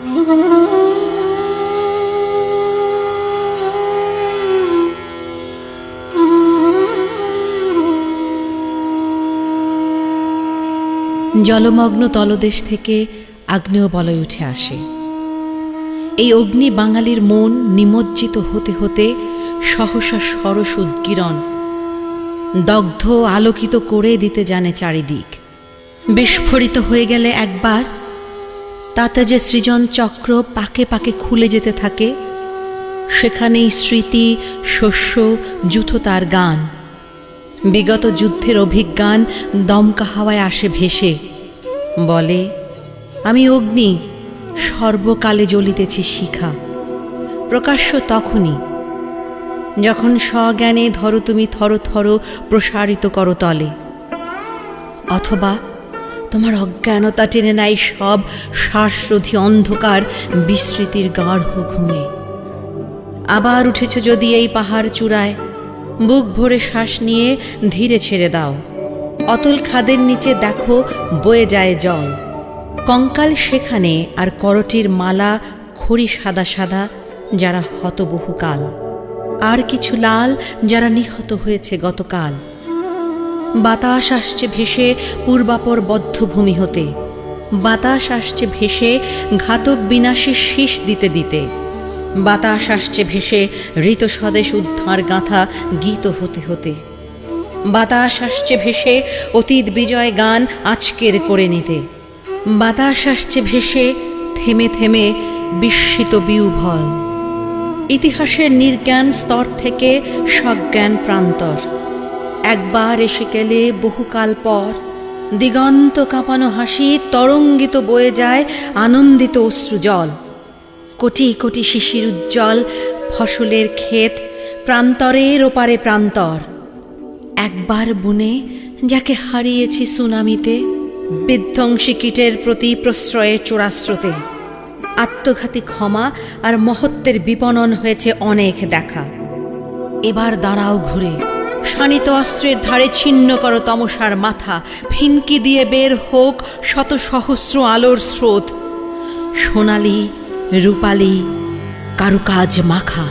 জলমগ্ন তলদেশ থেকে আগ্নেয় বলয় উঠে আসে। এই অগ্নি বাঙালির মন নিমজ্জিত হতে হতে সহসা সরস উদ্গীরণ, দগ্ধ আলোকিত করে দিতে জানে চারিদিক। বিস্ফোরিত হয়ে গেলে একবার তাতে যে সৃজন চক্র পাকে পাকে খুলে যেতে থাকে, সেখানেই স্মৃতি, শস্য যুথতার গান। বিগত যুদ্ধের অভিজ্ঞান দমকা হাওয়ায় আসে ভেসে। বলে, আমি অগ্নি, সর্বকালে জ্বলিতেছি শিখা। প্রকাশ্য তখনই। যখন স্বজ্ঞানে ধরো তুমি থর থর প্রসারিত করো তলে। অথবা তোমার অজ্ঞানতা টেনে নেয় সব শ্বাসরোধী অন্ধকার বিস্মৃতির গাঢ় ঘুমে। আবার উঠেছ যদি এই পাহাড় চূড়ায়, বুক ভরে শ্বাস নিয়ে ধীরে ছেড়ে দাও। অতল খাদের নিচে দেখো বয়ে যায় জল। কঙ্কাল সেখানে আর করটির মালা খড়ি সাদা সাদা যারা হত বহুকাল আর কিছু লাল যারা নিহত হয়েছে গতকাল। বাতাস আসছে ভেসে পূর্বাপর বদ্ধভূমি হতে। বাতাস আসছে ভেসে ঘাতক বিনাশে শীষ দিতে দিতে। বাতাস আসছে ভেসে ঋত স্বদেশ উদ্ধার গাঁথা গীত হতে হতে। বাতাস আসছে ভেসে অতীত বিজয় গান আজকের করে নিতে। বাতাস আসছে ভেসে থেমে থেমে বিস্মিত বিউভল। ইতিহাসের নির্জ্ঞান স্তর থেকে সজ্ঞান প্রান্তর। একবার এসে গেলে বহুকাল পর দিগন্ত কাঁপানো হাসি তরঙ্গিত বয়ে যায় আনন্দিত অশ্রু জল। কোটি কোটি শিশির উজ্জ্বল ফসলের ক্ষেত প্রান্তরের ওপারে প্রান্তর। একবার বুনে যাকে হারিয়েছি সুনামিতে, বিধ্বংসী কীটের প্রতি প্রশ্রয়ের চোরাস্রোতে আত্মঘাতী ক্ষমা আর মহত্বের বিপণন হয়েছে অনেক দেখা। এবার দাঁড়াও ঘুরে। শানিত অস্ত্রের ধারে ছিন্ন করো তমসার মাথা। ফিনকি দিয়ে বের হোক শত সহস্র আলোর স্রোত। সোনালি, রূপালি, কারুকাজ মাখা।